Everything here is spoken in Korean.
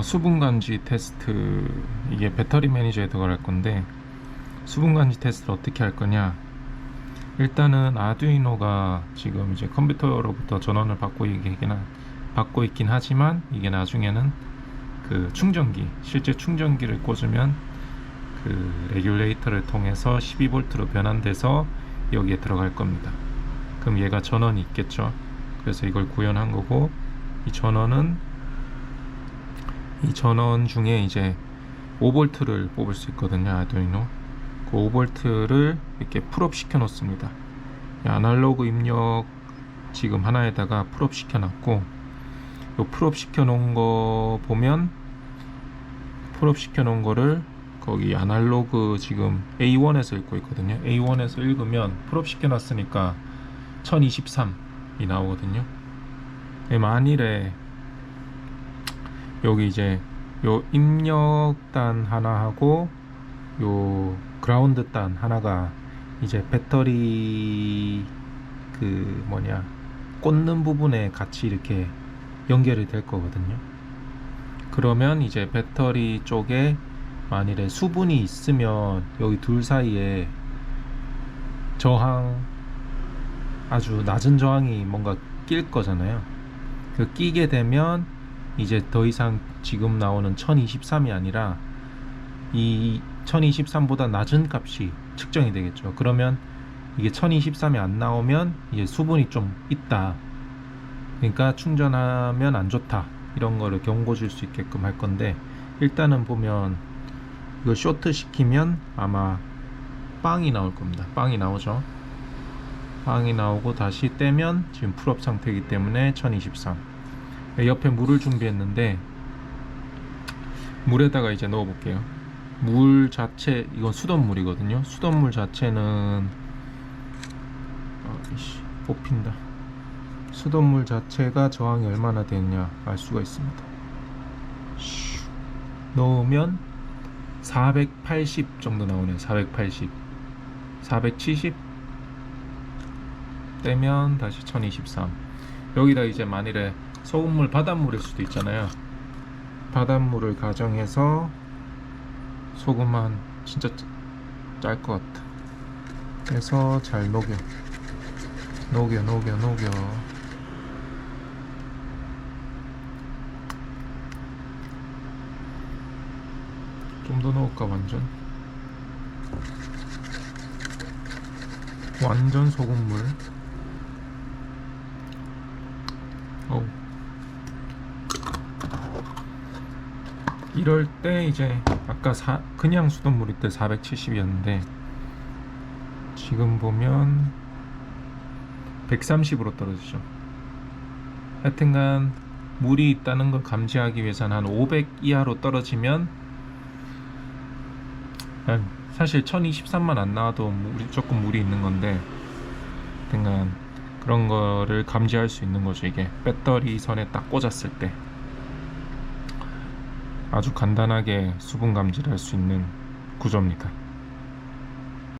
어, 수분 감지 테스트 이게 배터리 매니저에 들어갈 건데 수분 감지 테스트를 어떻게 할 거냐 일단은 아두이노가 지금 이제 컴퓨터로부터 전원을 받고 있긴 한- 받고 있긴 하지만 이게 나중에는 그 충전기 실제 충전기를 꽂으면 그 레귤레이터를 통해서 12V로 변환돼서 여기에 들어갈 겁니다. 그럼 얘가 전원이 있겠죠. 그래서 이걸 구현한 거고 이 전원은 이 전원 중에 이제 5V를 뽑을 수 있거든요. 아두이노. 그 5V를 이렇게 풀업 시켜 놓습니다. 이 아날로그 입력 지금 하나에다가 풀업 시켜 놨고 요 풀업 시켜 놓은 거 보면 풀업 시켜 놓은 거를 거기 아날로그 지금 A1에서 읽고 있거든요. A1에서 읽으면 풀업 시켜 놨으니까 1023이 나오거든요. 예, 만일에 여기 이제 요 입력단 하나 하고 요 그라운드 단 하나가 이제 배터리 그 뭐냐 꽂는 부분에 같이 이렇게 연결이 될 거거든요. 그러면 이제 배터리 쪽에 만일에 수분이 있으면 여기 둘 사이에 저항 아주 낮은 저항이 뭔가 낄 거잖아요. 그 끼게 되면 이제 더 이상 지금 나오는 1023이 아니라 이 1023보다 낮은 값이 측정이 되겠죠. 그러면 이게 1023이 안 나오면 이제 수분이 좀 있다. 그러니까 충전하면 안 좋다. 이런 거를 경고 줄 수 있게끔 할 건데 일단은 보면 이거 쇼트 시키면 아마 빵이 나올 겁니다. 빵이 나오죠. 빵이 나오고 다시 떼면 지금 풀업 상태이기 때문에 1023. 옆에 물을 준비했는데 물에다가 이제 넣어 볼게요. 물 자체 이건 수돗물이거든요. 수돗물 자체는 아이씨 뽑힌다. 수돗물 자체가 저항이 얼마나 되느냐 알 수가 있습니다. 슈. 넣으면 480 정도 나오네요. 480, 470 떼면 다시 1023. 여기다 이제 만일에 소금물 바닷물일 수도 있잖아요. 바닷물을 가정해서 소금 한 진짜 짤 것 같아. 그래서 잘 녹여. 녹여, 녹여, 녹여. 좀 더 넣을까, 완전? 완전 소금물. 어우. 이럴 때 이제 아까 사, 그냥 수돗물일 때 470이었는데 지금 보면 130으로 떨어지죠. 하여튼간 물이 있다는 걸 감지하기 위해서는 한 500 이하로 떨어지면 아, 사실 1023만 안 나와도 물이, 조금 물이 있는 건데 하여튼간 그런 거를 감지할 수 있는 거죠 이게 배터리 선에 딱 꽂았을 때 아주 간단하게 수분 감지를 할 수 있는 구조입니다.